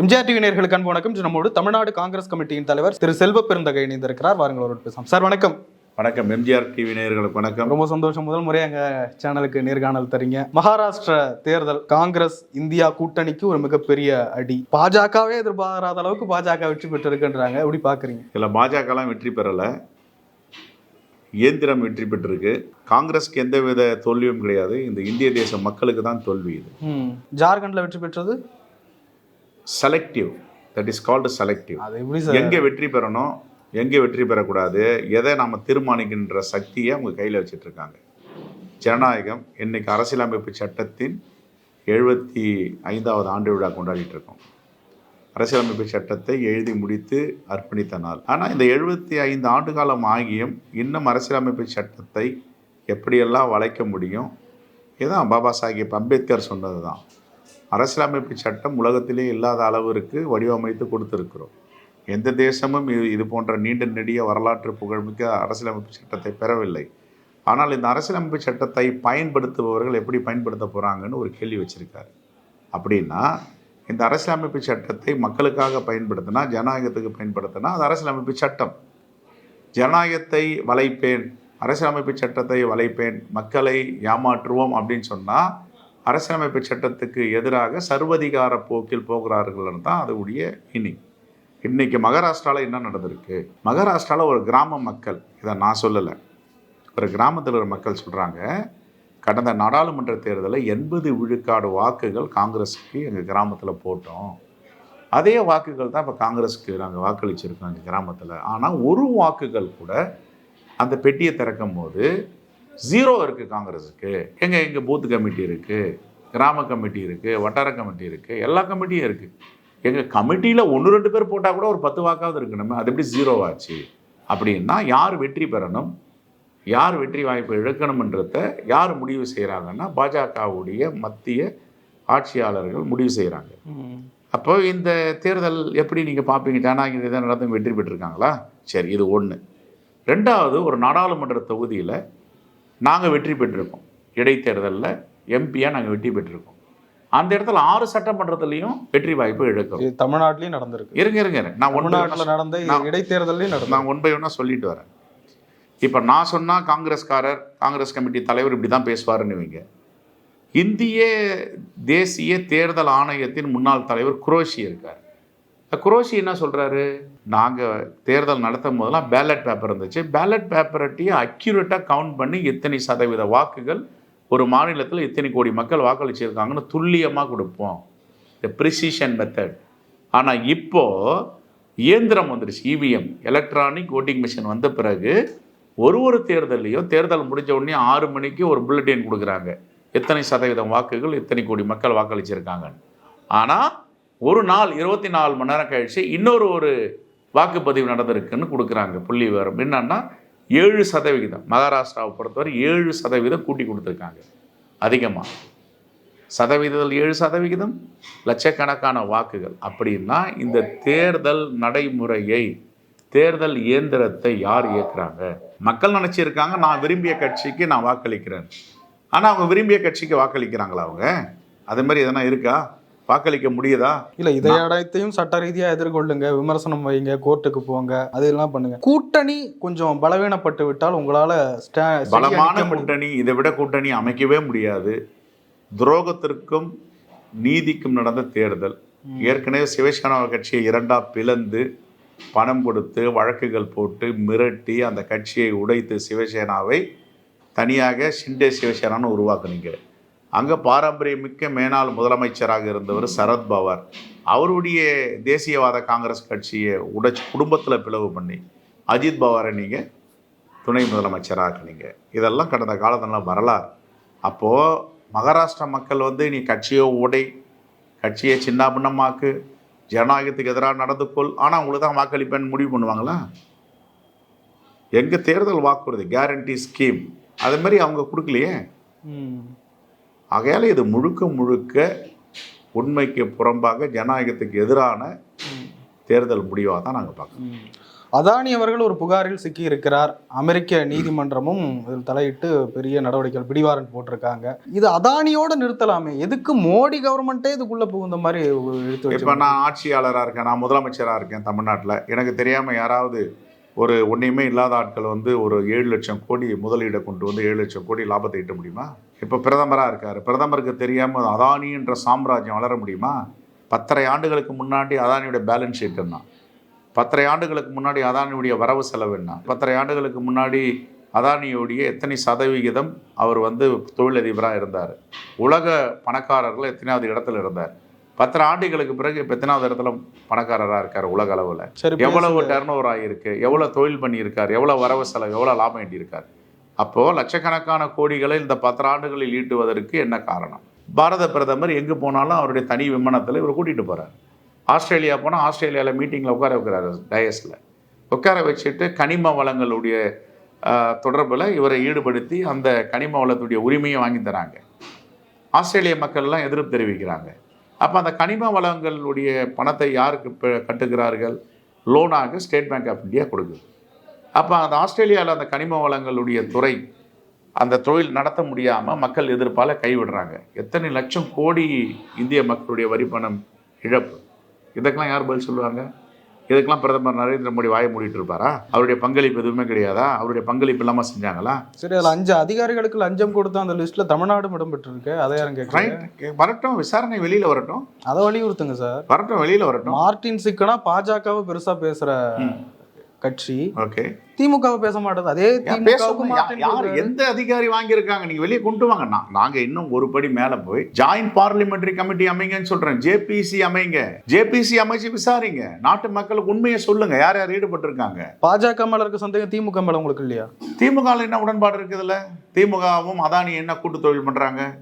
MGR TV நேர்களுக்கு அன்பு வணக்கம். நம்மோடு தமிழ்நாடு காங்கிரஸ் கமிட்டியின் தலைவர் திரு செல்வ பெருந்தகை இணைந்திருக்கிறார். வாருங்கள் அவரோடு பேசலாம். சார் வணக்கம். வணக்கம். எம்ஜிஆர் டிவி நேயர்களுக்கு வணக்கம். ரொம்ப சந்தோஷம். முதல் முறை எங்க சேனலுக்கு நேர்காணல் தரீங்க. மகாராஷ்டிர தேர்தல் காங்கிரஸ் இந்தியா கூட்டணிக்கு ஒரு மிகப்பெரிய அடி. பாஜகவே எதிர்பாராத அளவுக்கு பாஜக வெற்றி பெற்றிருக்குன்றாங்க. எப்படி பாக்குறீங்க? இதில் பாஜகலாம் வெற்றி பெறலை. இயந்திரம் வெற்றி பெற்றிருக்கு. காங்கிரஸ்க்கு எந்தவித தோல்வியும் கிடையாது. இந்த இந்திய தேச மக்களுக்கு தான் தோல்வி இது. ஜார்க்கண்ட்ல வெற்றி பெற்றது? Selective that is called selective எங்கே வெற்றி பெறணும் எங்கே வெற்றி பெறக்கூடாது எதை நாம் தீர்மானிக்கின்ற சக்தியை அவங்க கையில் வச்சிட்டு இருக்காங்க ஜனநாயகம் இன்னைக்கு அரசியலமைப்பு சட்டத்தின் எழுபத்தி ஐந்தாவது ஆண்டு விழா கொண்டாடிட்டு இருக்கோம் அரசியலமைப்பு சட்டத்தை எழுதி முடித்து அர்ப்பணித்த நாள். ஆனால் இந்த எழுபத்தி ஐந்து ஆண்டு காலம் ஆகியும் இன்னும் அரசியலமைப்பு சட்டத்தை எப்படியெல்லாம் வளைக்க முடியும்? இதுதான் பாபா சாஹேப் அம்பேத்கர் சொன்னது தான் அரசியலமைப்பு சட்டம் உலகத்திலே இல்லாத அளவிற்கு வடிவமைத்து கொடுத்திருக்கிறோம். எந்த தேசமும் இது இது போன்ற நீண்ட நெடிய வரலாற்று புகழ்மிக்க அரசியலமைப்பு சட்டத்தை பெறவில்லை. ஆனால் இந்த அரசியலமைப்பு சட்டத்தை பயன்படுத்துபவர்கள் எப்படி பயன்படுத்த போகிறாங்கன்னு ஒரு கேள்வி வச்சுருக்காரு. அப்படின்னா இந்த அரசியலமைப்பு சட்டத்தை மக்களுக்காக பயன்படுத்தினா ஜனநாயகத்துக்கு பயன்படுத்தினா அது அரசியலமைப்பு சட்டம். ஜனநாயகத்தை வளைப்பேன் அரசியலமைப்பு சட்டத்தை வளைப்பேன் மக்களை ஏமாற்றுவோம் அப்படின்னு சொன்னால் அரசியலமைப்பு சட்டத்துக்கு எதிராக சர்வதிகார போக்கில் போகிறார்கள்னு தான் அதோடைய மீனிங் இன்னைக்கு மகாராஷ்டிராவில் என்ன நடந்திருக்கு? மகாராஷ்டிராவில் ஒரு கிராம மக்கள் இதை நான் சொல்லலை. ஒரு கிராமத்தில் ஒரு மக்கள் சொல்கிறாங்க கடந்த நாடாளுமன்ற தேர்தலில் எண்பது விழுக்காடு வாக்குகள் காங்கிரஸுக்கு எங்கள் கிராமத்தில் போட்டோம். அதே வாக்குகள் தான் இப்போ காங்கிரஸுக்கு நாங்கள் வாக்களிச்சிருக்கோம் எங்கள் கிராமத்தில். ஆனால் ஒரு வாக்குகள் கூட அந்த பெட்டியை திறக்கும் போது ஜீரோ இருக்குது காங்கிரஸுக்கு. எங்கள் எங்கள் பூத் கமிட்டி இருக்குது கிராம கமிட்டி இருக்குது வட்டார கமிட்டி இருக்குது எல்லா கமிட்டியும் இருக்குது எங்கள் கமிட்டியில் ஒன்று ரெண்டு பேர் போட்டால் கூட ஒரு பத்து வாக்காவது இருக்கணுமே அது எப்படி ஜீரோ ஆச்சு? அப்படின்னா யார் வெற்றி பெறணும்? யார் வெற்றி வாய்ப்பை இழக்கணுன்றத யார் முடிவு செய்கிறாங்கன்னா பாஜகவுடைய மத்திய ஆட்சியாளர்கள் முடிவு செய்கிறாங்க. அப்போ இந்த தேர்தல் எப்படி நீங்கள் பார்ப்பீங்க ஜனநாயக இதை நடந்து வெற்றி பெற்றிருக்காங்களா? சரி இது ஒன்று ரெண்டாவது ஒரு நாடாளுமன்ற தொகுதியில் நாங்கள் வெற்றி பெற்றிருக்கோம். இடைத்தேர்தலில் எம்பியாக நாங்கள் வெற்றி பெற்றிருக்கோம். அந்த இடத்துல ஆறு சட்டமன்றத்துலேயும் வெற்றி வாய்ப்பு இழக்கிறோம். இது தமிழ்நாட்டிலயும் நடந்திருக்கு. இருங்க இருங்க. நான் ஒன்று தமிழ்நாட்டுல நடந்த இடைத்தேர்தலையும் நடந்தது நான் ஒன் பை ஒன்னாக சொல்லிட்டு வரேன். இப்போ நான் சொன்னால் காங்கிரஸ்காரர் காங்கிரஸ் கமிட்டி தலைவர் இப்படி தான் பேசுவாருன்னு வைங்க. இந்திய தேசிய தேர்தல் ஆணையத்தின் முன்னாள் தலைவர் குரோஷி இருக்கார். குரோஷி என்ன சொல்கிறாரு நாங்கள் தேர்தல் நடத்தும் போதெல்லாம் பேலட் பேப்பர் இருந்துச்சு. பேலட் பேப்பர்ட்டையும் அக்யூரேட்டாக கவுண்ட் பண்ணி எத்தனை சதவீத வாக்குகள் ஒரு மாநிலத்தில் இத்தனை கோடி மக்கள் வாக்களிச்சிருக்காங்கன்னு துல்லியமாக கொடுப்போம். இந்த ப்ரிசிஷன் மெத்தட் ஆனால் இப்போ இயந்திரம் வந்துருச்சு இவிஎம் எலக்ட்ரானிக் ஓட்டிங் மிஷின் வந்த பிறகு ஒரு ஒரு தேர்தல்லையும் தேர்தல் முடிஞ்ச உடனே ஆறு மணிக்கு ஒரு புல்லட்டின் கொடுக்குறாங்க. எத்தனை சதவீதம் வாக்குகள் எத்தனை கோடி மக்கள் வாக்களிச்சிருக்காங்கன்னு. ஆனால் ஒரு நாள் இருபத்தி நாலு மணி நேரம் கழிச்சு இன்னொரு ஒரு வாக்குப்பதிவு நடந்திருக்குன்னு கொடுக்குறாங்க புள்ளி விவரம். என்னன்னா ஏழு சதவிகிதம் மகாராஷ்டிராவை பொறுத்தவரை ஏழு சதவீதம் கூட்டி கொடுத்துருக்காங்க. அதிகமாக சதவீதத்தில் ஏழு சதவிகிதம்? லட்சக்கணக்கான வாக்குகள். அப்படின்னா இந்த தேர்தல் நடைமுறையை தேர்தல் இயந்திரத்தை யார் இயக்குறாங்க? மக்கள் நினச்சிருக்காங்க நான் விரும்பிய கட்சிக்கு நான் வாக்களிக்கிறேன். ஆனால் அவங்க விரும்பிய கட்சிக்கு வாக்களிக்கிறாங்களா அவங்க? அதே மாதிரி எதனா இருக்கா? வாக்களிக்க முடியுதா? இல்ல இதை அனைத்தையும் சட்ட ரீதியா எதிர்கொள்ளுங்க விமர்சனம் வைங்க கோர்ட்டுக்கு போங்க அதெல்லாம் பண்ணுங்க. கூட்டணி கொஞ்சம் பலவீனப்பட்டு விட்டால் உங்களால பலமான. கூட்டணி இதை விட கூட்டணி அமைக்கவே முடியாது. துரோகத்திற்கும் நீதிக்கும் நடந்த தேர்தல். ஏற்கனவே சிவசேனா கட்சியை இரண்டா பிளந்து பணம் கொடுத்து வழக்குகள் போட்டு மிரட்டி அந்த கட்சியை உடைத்து சிவசேனாவை தனியாக ஷிண்டே சிவசேனான்னு உருவாக்குனீங்க. அங்கே பாரம்பரியமிக்க மேனாள் முதலமைச்சராக இருந்தவர் சரத் பவார். அவருடைய தேசியவாத காங்கிரஸ் கட்சியை உடைச்சு குடும்பத்தில் பிளவு பண்ணி அஜித் பவாரை நீங்கள் துணை முதலமைச்சராக இருக்கீங்க இதெல்லாம் கடந்த காலத்தில் வரலாறு. அப்போது மகாராஷ்டிரா மக்கள் வந்து நீ கட்சியோ உடை கட்சியை சின்ன பின்னமாக்கு ஜனநாயகத்துக்கு எதிராக நடந்து கொள் ஆனால் உங்களுக்கு தான் வாக்களிப்பேன்னு முடிவு பண்ணுவாங்களா? எங்கள் தேர்தல் வாக்குறுதி கேரண்டி ஸ்கீம் அது மாதிரி அவங்க கொடுக்கலையே? ஆகையால் இது முழுக்க முழுக்க உண்மைக்கு புறம்பாக ஜனநாயகத்துக்கு எதிரான தேர்தல் முடிவாக தான் நாங்கள் பார்க்குறோம். ம். அதானி அவர்கள் ஒரு புகாரில் சிக்கி இருக்கிறார் அமெரிக்க நீதிமன்றமும் இதில் தலையிட்டு பெரிய நடவடிக்கைகள் பிடிவாரண்ட் போட்டிருக்காங்க. இது அதானியோட நிறுத்தலாமே. எதுக்கு மோடி கவர்மெண்ட்டே இதுக்குள்ள புகுந்த மாதிரி எடுத்து இப்போ நான் ஆட்சியாளராக இருக்கேன் நான் முதலமைச்சராக இருக்கேன் தமிழ்நாட்டில். எனக்கு தெரியாமல் யாராவது ஒரு ஒன்றையுமே இல்லாத ஆட்கள் வந்து ஒரு ஏழு லட்சம் கோடி முதலீடை கொண்டு வந்து ஏழு லட்சம் கோடி லாபத்தை ஈட்ட முடியுமா? இப்போ பிரதமராக இருக்கார். பிரதமருக்கு தெரியாமல் அதானின்ற சாம்ராஜ்யம் வளர முடியுமா? பத்தரை ஆண்டுகளுக்கு முன்னாடி அதானியோட பேலன்ஸ் ஷீட் என்ன? பத்தரை ஆண்டுகளுக்கு முன்னாடி அதானியுடைய வரவு செலவு என்ன? பத்தரை ஆண்டுகளுக்கு முன்னாடி அதானியுடைய எத்தனை சதவிகிதம் அவர் வந்து தொழிலதிபராக இருந்தார்? உலக பணக்காரர்கள் எத்தனையாவது இடத்துல இருந்தார்? பத்தரை ஆண்டுகளுக்கு பிறகு இப்போ எத்தனாவது இடத்துல பணக்காரராக இருக்கார் உலக அளவில். சரி எவ்வளவு. டர்ன் ஓவர் ஆகியிருக்கு எவ்வளோ தொழில் பண்ணியிருக்கார் எவ்வளோ வரவு செலவு எவ்வளோ லாபம் ஈட்டியிருக்கார். அப்போது லட்சக்கணக்கான கோடிகளை இந்த பத்து ஆண்டுகளில் ஈட்டுவதற்கு என்ன காரணம்? பாரத பிரதமர் எங்கே போனாலும் அவருடைய தனி விமானத்தில் இவர் கூட்டிகிட்டு போகிறார் ஆஸ்திரேலியா போனால் ஆஸ்திரேலியாவில் மீட்டிங்கில் உட்கார வைக்கிறாரு டயஸில். உட்கார வச்சுட்டு கனிம வளங்களுடைய தொடர்பில் இவரை ஈடுபடுத்தி அந்த கனிம வளத்துடைய உரிமையை வாங்கி தராங்க. ஆஸ்திரேலிய மக்கள்லாம் எதிர்ப்பு தெரிவிக்கிறாங்க. அப்போ அந்த கனிம வளங்களுடைய பணத்தை யாருக்கு பெ- கட்டுகிறார்கள்? லோனாக ஸ்டேட் பேங்க் ஆஃப் இந்தியா கொடுக்குது. அப்போ அந்த ஆஸ்திரேலியாவில் அந்த கனிம வளங்களுடைய துறை அந்த தொழில் நடத்த முடியாமல் மக்கள் எதிர்ப்பால் கைவிடுறாங்க. எத்தனை லட்சம் கோடி இந்திய மக்களுடைய வரி பணம் இழப்பு. இதுக்கெல்லாம் யார் பதில் சொல்லுவாங்க? இதுக்கெல்லாம் பிரதமர் நரேந்திர மோடி வாயை மூடிட்டு இருப்பாரா? அவருடைய பங்களிப்பு எதுவுமே கிடையாதா? அவருடைய பங்களிப்பு இல்லாமல் செஞ்சாங்களா? சரி அதுல அஞ்சு அதிகாரிகளுக்கு லஞ்சம் கொடுத்த அந்த லிஸ்ட்ல தமிழ்நாடும் இடம் பெற்றிருக்கு அதை ரைட் வரட்டும் விசாரணை வெளியில் வரட்டும். அதை வலியுறுத்துங்க சார். வரட்டும் வெளியில் வரட்டும். மார்டின் சிக்கனா பாஜகவை பெருசா பேசுற கட்சி. ஓகே. திமுகவை பேச மாட்டேது. அதே யார். எந்த அதிகாரி வாங்கியிருக்காங்க? நீங்க வெளியே கொண்டு வாங்க. நாங்க இன்னும் ஒரு படி மேல போய் ஜாயிண்ட் பார்லிமெண்டரி கமிட்டி அமைங்கன்னு சொல்றேன். ஜேபிசி அமைங்க. ஜேபிசி அமைச்சு விசாரிங்க. நாட்டு மக்களுக்கு உண்மையை சொல்லுங்க. யார் யார் ஈடுபட்டிருக்காங்க? பாஜக மேல இருக்க சந்தேகம் திமுக மேல உங்களுக்கு இல்லையா? திமுக என்ன உடன்பாடு இருக்குதுல்ல? திமுகவும் அதானி என்ன கூட்டு தொழில் பண்றாங்க?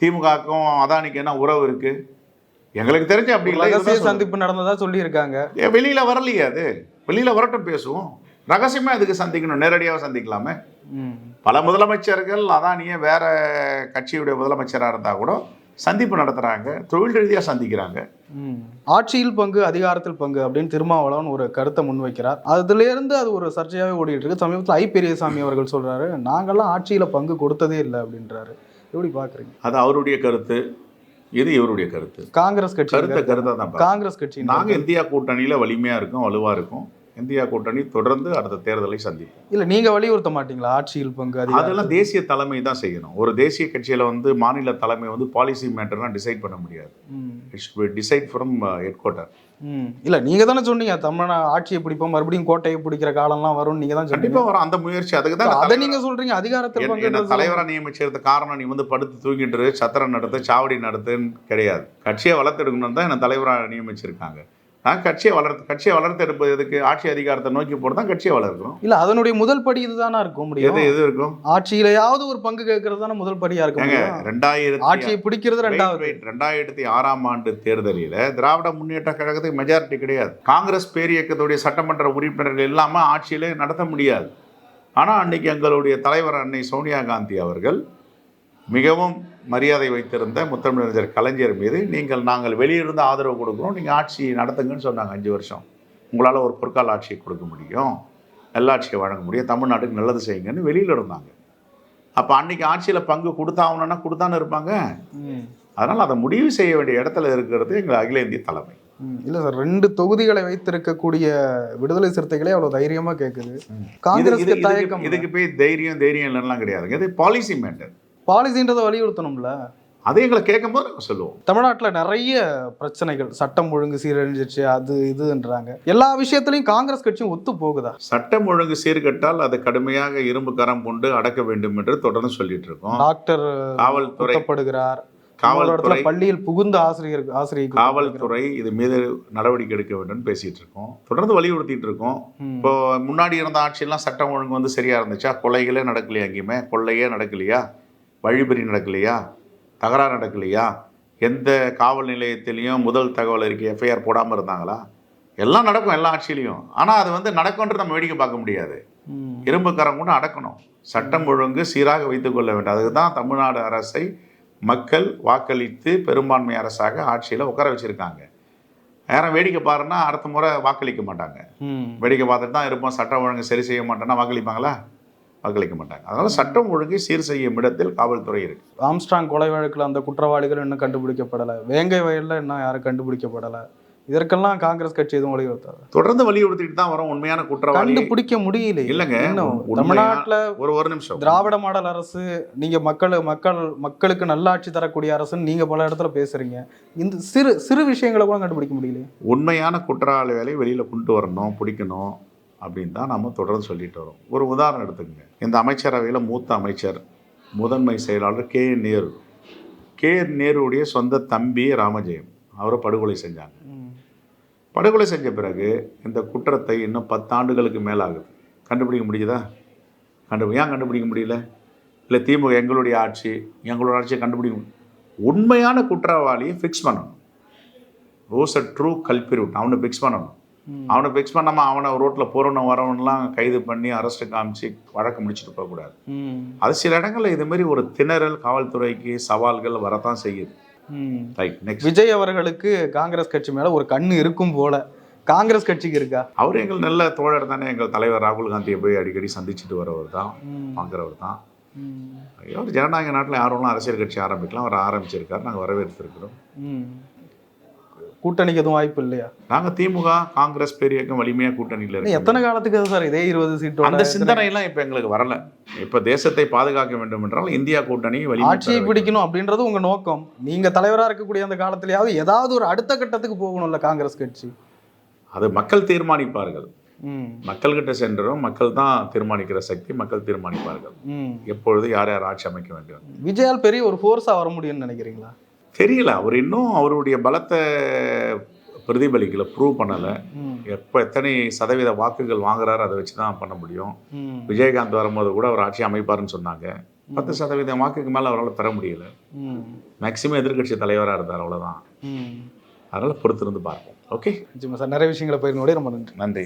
திமுகவுக்கும் அதானிக்கு என்ன உறவு இருக்கு? எங்களுக்கு தெரிஞ்சு அப்படி இல்லை. சந்திப்பு நடந்ததா சொல்லி இருக்காங்க ஏன் வெளியில வரலையே அது. வெளியில வரட்டும் பேசுவோம். ரகசியமா எதுக்கு சந்திக்கணும்? நேரடியாக சந்திக்கலாமே. பல முதலமைச்சர்கள் அதானியே வேற கட்சியுடைய முதலமைச்சராக இருந்தால் கூட சந்திப்பு நடத்துகிறாங்க தொழில் ரீதியாக சந்திக்கிறாங்க. ஆட்சியில் பங்கு அதிகாரத்தில் பங்கு அப்படின்னு திருமாவளவன் ஒரு கருத்தை முன்வைக்கிறார். அதுல இருந்து அது ஒரு சர்ச்சையாவே ஓடிட்டு இருக்கு. சமீபத்தில் ஐ. பெரியசாமி அவர்கள் சொல்றாரு நாங்கெல்லாம் ஆட்சியில பங்கு கொடுத்ததே இல்லை அப்படின்றாரு. எப்படி பாக்குறீங்க? அது அவருடைய கருத்து. இது இவருடைய கருத்து. காங்கிரஸ் கட்சி கருத்தை கருத்தை தான். காங்கிரஸ் கட்சி நாங்கள் இந்தியா கூட்டணியில் வலிமையாக இருக்கோம் வலுவாக இருக்கோம். இந்தியா கூட்டணி தொடர்ந்து அடுத்த தேர்தலை சந்திப்போம். இல்ல நீங்க வலியுறுத்த மாட்டீங்களா? ஆட்சியில் பங்கு அதெல்லாம் தேசிய தலைமை தான் செய்யணும். ஒரு தேசிய கட்சியில் வந்து மாநில தலைமை வந்து பாலிசி மேட்டர்லாம் டிசைட் பண்ண முடியாது. It's decide from head quarter. இல்ல நீங்க தானே சொன்னீங்க தமிழ்நா ஆட்சியை பிடிப்போம் மறுபடியும் கோட்டையை பிடிக்கிற காலம்லாம் வரும்னு நீங்க தான் கண்டிப்பாக வரும். அந்த முயற்சி அதுக்கு தான் அதை நீங்க சொல்றீங்க அதிகாரத்தில் என்ன- என்ன பங்கு தலைவரா நியமிச்சது காரணம் நீ வந்து படுத்து தூங்கிட்டு சத்திரம் நடத்து சாவடி நடத்துன்னு கிடையாது. கட்சியை வளர்த்தெடுக்கணும் தான் என்ன தலைவரா நியமிச்சிருக்காங்க. நான் கட்சியை வளர்த்து கட்சியை வளர்த்தெடுப்பது எதுக்கு? ஆட்சி அதிகாரத்தை நோக்கி போட்டு தான் கட்சியை வளர்க்கணும். இல்ல அதனுடைய முதல் படி இதுதானா இருக்கும் முடியும்? எது எது இருக்கும்? ஆட்சியிலயாவது ஒரு பங்கு கேட்கறது தானே முதல் படியா இருக்க ஏங்க முடியும்? ரெண்டாயிரத்தி ஆட்சியை பிடிக்கிறது ரெண்டாவது. ரெண்டாயிரத்தி ஆறாம் ஆண்டு தேர்தலில் திராவிட முன்னேற்ற கழகத்துக்கு மெஜாரிட்டி கிடையாது. காங்கிரஸ் பேரியக்கத்துடைய சட்டமன்ற உறுப்பினர்கள் இல்லாமல் ஆட்சியிலே நடத்த முடியாது. ஆனால் அன்னைக்கு எங்களுடைய தலைவர் அன்னை சோனியா காந்தி அவர்கள் மிகவும் மரியாதை வைத்திருந்த முத்தமிழறிஞர் கலைஞர் மீது நீங்கள் நாங்கள் வெளியிருந்து ஆதரவு கொடுக்குறோம். நீங்கள் ஆட்சி நடத்துங்கன்னு சொன்னாங்க அஞ்சு வருஷம். உங்களால் ஒரு பொற்கால ஆட்சியை கொடுக்க முடியும். நல்லாட்சியை வழங்க முடியும். தமிழ்நாட்டுக்கு நல்லது செய்யுங்கன்னு வெளியில் இருந்தாங்க. அப்போ அன்னைக்கு ஆட்சியில் பங்கு கொடுத்தாகணும்னா கொடுத்தான்னு இருப்பாங்க. அதனால் அதை முடிவு செய்ய வேண்டிய இடத்துல இருக்கிறது எங்கள் அகில இந்திய தலைமை. இல்ல சார் ரெண்டு தொகுதிகளை வைத்திருக்கக்கூடிய விடுதலை சிறுத்தைகளே அவ்வளவு தைரியமா கேக்குது. இது- காங்கிரஸ்க்கு இது- இதுக்கு- போய் தைரியம் தைரியம் இல்லைலாம் கிடையாதுங்க. இது பாலிசி மேட்டர் பாலிசின்றதை வலியுறுத்தணும்ல? அதை எங்களை கேட்கும்போது நாங்கள் சொல்லுவோம். தமிழ்நாட்டுல நிறைய பிரச்சனைகள். சட்டம் ஒழுங்கு சீரழிஞ்சிருச்சு அது இதுன்றாங்க. எல்லா விஷயத்திலையும் காங்கிரஸ் கட்சியும் ஒத்து போகுதா? சட்டம் ஒழுங்கு சீர்கட்டால் அது கடுமையாக இரும்பு கரம் கொண்டு அடக்க வேண்டும் என்று தொடர்ந்து சொல்லிட்டு இருக்கோம். டாக்டர் காவல்துறை காவல்துறை பள்ளியில் புகுந்த ஆசிரியர் ஆசிரியர் காவல்துறை இது மீது நடவடிக்கை எடுக்க வேண்டும் பேசிட்டு இருக்கோம். தொடர்ந்து வலியுறுத்திட்டு இருக்கோம். இப்போ முன்னாடி இருந்த ஆட்சியெல்லாம் சட்டம் ஒழுங்கு வந்து சரியா இருந்துச்சா? கொலைகளே நடக்கலையா எங்கேயுமே? கொள்ளையே நடக்கலையா? வழிபறி நடக்கலையா? தகராறு நடக்கலையா? எந்த காவல் நிலையத்திலையும் முதல் தகவல் அறிக்கை எஃப்ஐஆர் போடாமல் இருந்தாங்களா? எல்லாம் நடக்கும் எல்லா ஆட்சியிலையும். ஆனால் அது வந்து நடக்கும்ன்றது நம்ம வேடிக்கை பார்க்க முடியாது. ம். இரும்பு கரம் கூட அடக்கணும். சட்டம் ஒழுங்கு சீராக வைத்துக் கொள்ள வேண்டும். அதுக்கு தான் தமிழ்நாடு அரசை மக்கள் வாக்களித்து பெரும்பான்மை அரசாக ஆட்சியில் உட்கார வச்சிருக்காங்க. யாரும் வேடிக்கை பாருன்னா அடுத்த முறை வாக்களிக்க மாட்டாங்க. வேடிக்கை பார்த்துட்டு தான் இருப்போம். சட்டம் ஒழுங்கு சரி செய்ய மாட்டோம்னா வாக்களிப்பாங்களா? வாக்களிக்க மாட்டாங்க. அதனால சட்டம் ஒழுங்கை சீர் செய்யும் இடத்தில் காவல்துறை இருக்கு. ஆம்ஸ்ட்ராங் கொலை வழக்கில் அந்த குற்றவாளிகள் இன்னும் கண்டுபிடிக்கப்படலை. வேங்கை வயலில் இன்னும் யாரும் கண்டுபிடிக்கப்படலை. இதற்கெல்லாம் காங்கிரஸ் கட்சி எதுவும் வலியுறுத்தாது தொடர்ந்து வலியுறுத்திட்டு தான் வரும். உண்மையான குற்றவாளி. கண்டுபிடிக்க முடியல இல்லைங்க. தமிழ்நாட்டுல ஒரு ஒரு நிமிஷம். திராவிட மாடல் அரசு நீங்க மக்கள் மக்கள் மக்களுக்கு நல்லாட்சி தரக்கூடிய அரசுன்னு நீங்க பல இடத்துல பேசுறீங்க. இந்த சிறு சிறு விஷயங்களை கூட கண்டுபிடிக்க முடியலையே. உண்மையான குற்றவாளி வேலையை வெளியில் கொண்டு வரணும் பிடிக்கணும். அப்படின்னு தான் நம்ம தொடர்ந்து சொல்லிட்டு வரோம். ஒரு உதாரணம் எடுத்துக்கங்க. இந்த அமைச்சரவையில் மூத்த அமைச்சர் முதன்மை செயலாளர் K. N. Nehru. K. N. நேருடைய சொந்த தம்பி ராமஜெயம். அவரை படுகொலை செஞ்சாங்க. படுகொலை செஞ்ச பிறகு இந்த குற்றத்தை இன்னும் பத்தாண்டுகளுக்கு மேலாகுது. கண்டுபிடிக்க முடியுதா கண்டுபிடி ஏன் கண்டுபிடிக்க முடியல? இல்லை திமுக எங்களுடைய ஆட்சி எங்களோட ஆட்சியை கண்டுபிடிக்க முடியும் உண்மையான குற்றவாளியை ஃபிக்ஸ் பண்ணணும். ரோஸ் அ ட்ரூ கல்பிரிட் அவனை ஃபிக்ஸ் பண்ணணும். அவனை ஃபிக்ஸ் பண்ணாமல் அவனை ரோட்டில் போகிறவன வரவன்லாம் கைது பண்ணி அரெஸ்ட் காமிச்சு வழக்கு முடிச்சுட்டு போகக்கூடாது. அது சில இடங்களில் இது மாதிரி ஒரு திணறல் காவல்துறைக்கு சவால்கள் வரத்தான் செய்யுது. ரைட் நெக்ஸ்ட் விஜய் அவர்களுக்கு காங்கிரஸ் கட்சி மேல ஒரு கண்ணு இருக்கும் போல காங்கிரஸ் கட்சிக்கு இருக்கா அவர் எங்கள் நல்ல தோழர் தானே எங்கள் தலைவர் ராகுல் காந்தியை போய் அடிக்கடி சந்திச்சுட்டு வரவர் தான். பார்க்குறவர் தான். அவர் ஜனநாயக நாட்டில் யாரும் அரசியல் கட்சி ஆரம்பிக்கலாம் அவர் ஆரம்பிச்சிருக்காரு நாங்கள் வரவேற்றிருக்கிறோம். கூட்டணிக்கு எதுவும் வாய்ப்பு இல்லையா? நாங்கள் திமுக காங்கிரஸ் பேரியக்கம் வலிமையாக கூட்டணியில் இருக்கோம். எத்தனை காலத்துக்கு சார் இதே இருபது சீட்டோட அந்த சிந்தனையெல்லாம் இப்போ எங்களுக்கு வரல. இப்போ தேசத்தை பாதுகாக்க வேண்டும் என்றால் இந்தியா கூட்டணி வலிமை ஆட்சியை. பிடிக்கணும் அப்படின்றது உங்க நோக்கம். நீங்க தலைவரா இருக்கக்கூடிய அந்த காலத்திலயாவது ஏதாவது ஒரு அடுத்த கட்டத்துக்கு போகணும்ல காங்கிரஸ் கட்சி? அது மக்கள் தீர்மானிப்பார்கள். மக்கள்கிட்ட சென்றரும் மக்கள் தான் தீர்மானிக்கிற சக்தி மக்கள் தீர்மானிப்பார்கள். எப்பொழுது யார் யார் ஆட்சி அமைக்க வேண்டும்? விஜயால் பெரிய ஒரு ஃபோர்ஸா வர முடியும்னு நினைக்கிறீங்களா? தெரியல. அவர் இன்னும் அவருடைய பலத்தை பிரதிபலிக்கல ப்ரூவ் பண்ணலை. எப்போ எத்தனை சதவீத வாக்குகள் வாங்குறாரு அதை வச்சு தான் பண்ண முடியும். விஜயகாந்த் வரும்போது கூட அவர் ஆட்சி அமைப்பாருன்னு சொன்னாங்க. பத்து சதவீத வாக்குக்கு மேலே அவரால் பெற முடியல. மேக்சிமம் எதிர்க்கட்சி தலைவராக இருந்தார் அவ்வளோதான். அதனால் பொறுத்திருந்து பார்ப்போம். Okay sir. நிறைய விஷயங்களை பயிர்ந்தோட ரொம்ப நன்றி. நன்றி.